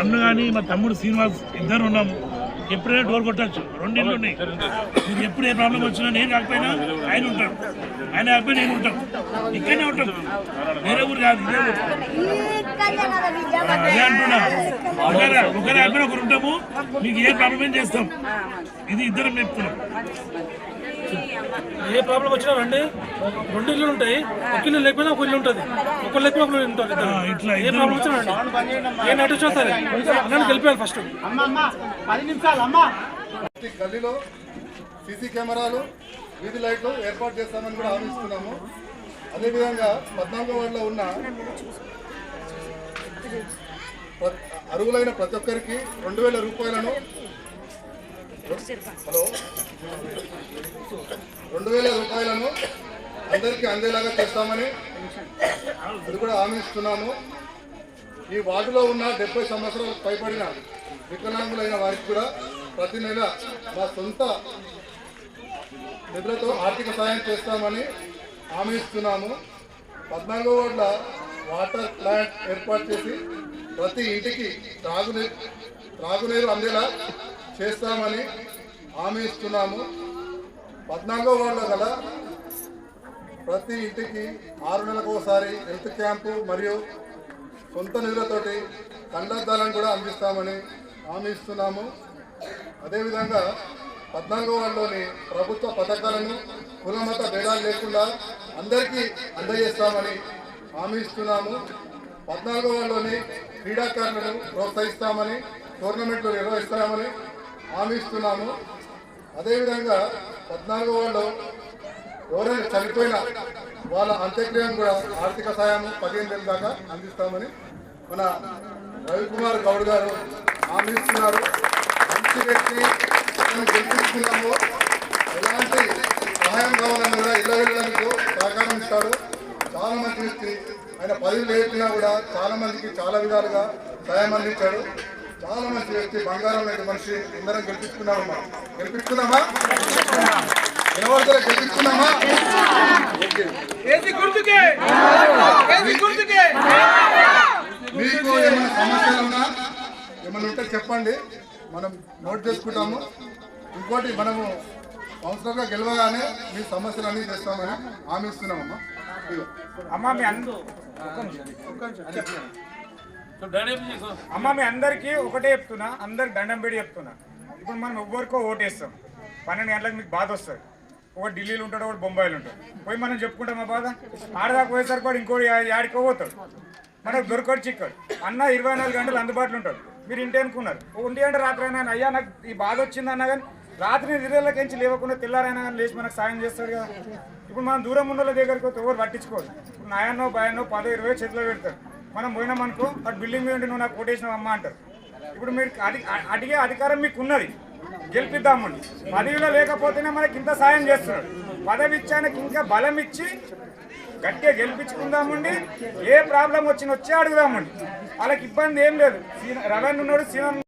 అన్న కానీ మా తమ్ముడు శ్రీనివాస్ ఇద్దరు ఉన్నాము ఎప్పుడైనా డోర్ కొట్టచ్చు. రెండు ఉన్నాయి. మీకు ఎప్పుడు ఏ ప్రాబ్లం వచ్చినా నేను కాకపోయినా ఆయన ఉంటాడు. ఆయన కాకపోయినా నేను ఉంటాం. ఇక్కడనే ఉంటాం. వేరే ఊరు కాదు ఇదే ఊరు. అదే అంటున్నా. ఒకరే ఒకరే కాకపోయినా ఒకరు ఉంటాము. మీకు ఏ ప్రాబ్లం ఏం చేస్తాం. ఇది ఇద్దరం చెప్తున్నాం. ఏ ప్రాబ్లం వచ్చినా రండి. రెండు ఇల్లు ఉంటాయి. ఒక ఇల్లు లేకపోయినా ఒక ఇల్లు ఉంటుంది. ఒక లేకపోయినా ఒక ఇల్లు ఉంటుంది ఇట్లా ఏ ప్రాబ్లం వచ్చినా రండి. ఏ నటు వచ్చినా సరే. నన్ను గెలిపేయాలి ఫస్ట్ గల్లీలో సీసీ కెమెరాలు వీధి లైట్లు ఏర్పాటు చేస్తామని కూడా హామీస్తున్నాము అదేవిధంగా పద్నాలుగో వార్డులో ఉన్న అర్హులైన ప్రతి ఒక్కరికి రెండు వేల రూపాయలను హలో? రెండు వేల రూపాయలను అందరికీ అందేలాగా చేస్తామని అది కూడా హామీస్తున్నాము ఈ వార్డులో ఉన్న డెబ్బై సంవత్సరాలు పైబడిన వికలాంగులైన వారికి కూడా ప్రతి నెల మా సొంత నిధులతో ఆర్థిక సాయం చేస్తామని హామీ ఇస్తున్నాము. పద్నాలుగో వార్డుల వాటర్ ప్లాంట్ ఏర్పాటు చేసి ప్రతి ఇంటికి త్రాగునీరు త్రాగునీరు అందేలా చేస్తామని హామీ ఇస్తున్నాము. పద్నాలుగో వార్డులో గల ప్రతి ఇంటికి ఆరు నెలలకు ఒకసారి హెల్త్ క్యాంపు మరియు సొంత నిధులతోటి కండద్దాలను కూడా అందిస్తామని హామీ ఇస్తున్నాము. అదేవిధంగా పద్నాలుగో వార్డులోని ప్రభుత్వ పథకాలను కులమత భేదాలు లేకుండా అందరికీ అందజేస్తామని హామీ ఇస్తున్నాము. పద్నాలుగో వార్డులోని క్రీడాకారులను ప్రోత్సహిస్తామని టోర్నమెంట్లు నిర్వహిస్తామని హామీ ఇస్తున్నాము. అదేవిధంగా పద్నాలుగో వాళ్ళు ఎవరైనా చనిపోయిన వాళ్ళ అంత్యక్రియను కూడా ఆర్థిక సాయం పదిహేను వేల దాకా అందిస్తామని మన రవికుమార్ గౌడ్ గారు హామీ ఇస్తున్నారు. మంచి వ్యక్తి మనం గెలిపించుకున్నాము ఎలాంటి సహాయం కావాలని కూడా ఇళ్ళ వెళ్ళడానికి సహకారం ఇస్తాడు. చాలా మంచి వ్యక్తి ఆయన పదవి లేకున్నా కూడా చాలా మందికి చాలా విధాలుగా సహాయం అందించాడు. చాలా మంచి వ్యక్తి బంగారం లాంటి మనిషి అందరం గెలిపించుకున్నామమ్మా. గెలిపించుకున్నామా? ఎవరితో మీకు ఏమైనా సమస్యలు ఉన్నా ఏమైనా ఉంటే చెప్పండి. మనం నోట్ చేసుకుంటాము. ఇంకోటి మనము సంవత్సరంగా గెలవగానే మీ సమస్యలు అన్నీ చేస్తామని హామీ ఇస్తున్నామమ్మా. అమ్మ మీ అంద అమ్మ మీ అందరికీ ఒకటే చెప్తున్నా. అందరికి దండం పెడి చెప్తున్నా. ఇప్పుడు మనం ఎవ్వరికో ఓటేస్తాం. పన్నెండు గంటలకు మీకు బాధ వస్తుంది. ఒకటి ఢిల్లీలో ఉంటాడు ఒకటి బొంబాయిలో ఉంటాడు. పోయి మనం చెప్పుకుంటాం మా బాధ? ఆడదాకా పోయేసరికి వాడు ఇంకోటి యాడికో పోతాడు. మనకు దొరకడు చిక్కడు. అన్న ఇరవై నాలుగు గంటలు అందుబాటులో ఉంటాడు. మీరు ఇంటి అనుకున్నారు. ఉండి అంటే రాత్రి అయినా అయ్యా నాకు ఈ బాధ వచ్చింది అన్నా కానీ రాత్రి నిద్రలకించి లేవకుండా తెల్లారైనా కానీ లేచి మనకు సాయం చేస్తాడు కదా. ఇప్పుడు మనం దూరం ఉన్న వాళ్ళ దగ్గరికి పోతే ఎవరు పట్టించుకోరు. ఇప్పుడు నాయనో భయానో పదో ఇరవై చేతిలో పెడతారు. మనం పోయినాం అనుకో అటు బిల్డింగ్ మీద ఉండి నువ్వు నాకు కొటేసిన అమ్మ అంటారు. ఇప్పుడు మీరు అడిగే అధికారం మీకు ఉన్నది గెలిపిద్దామని. పదవిలో లేకపోతేనే మనకి ఇంత సాయం చేస్తున్నాడు పదవి ఇచ్చానికి ఇంకా బలం ఇచ్చి గట్టిగా గెలిపించుకుందామండి. ఏ ప్రాబ్లం వచ్చిన వచ్చి అడుగుదామండి. వాళ్ళకి ఇబ్బంది ఏం లేదు. సీన- రవణ ఉన్నాడు సీన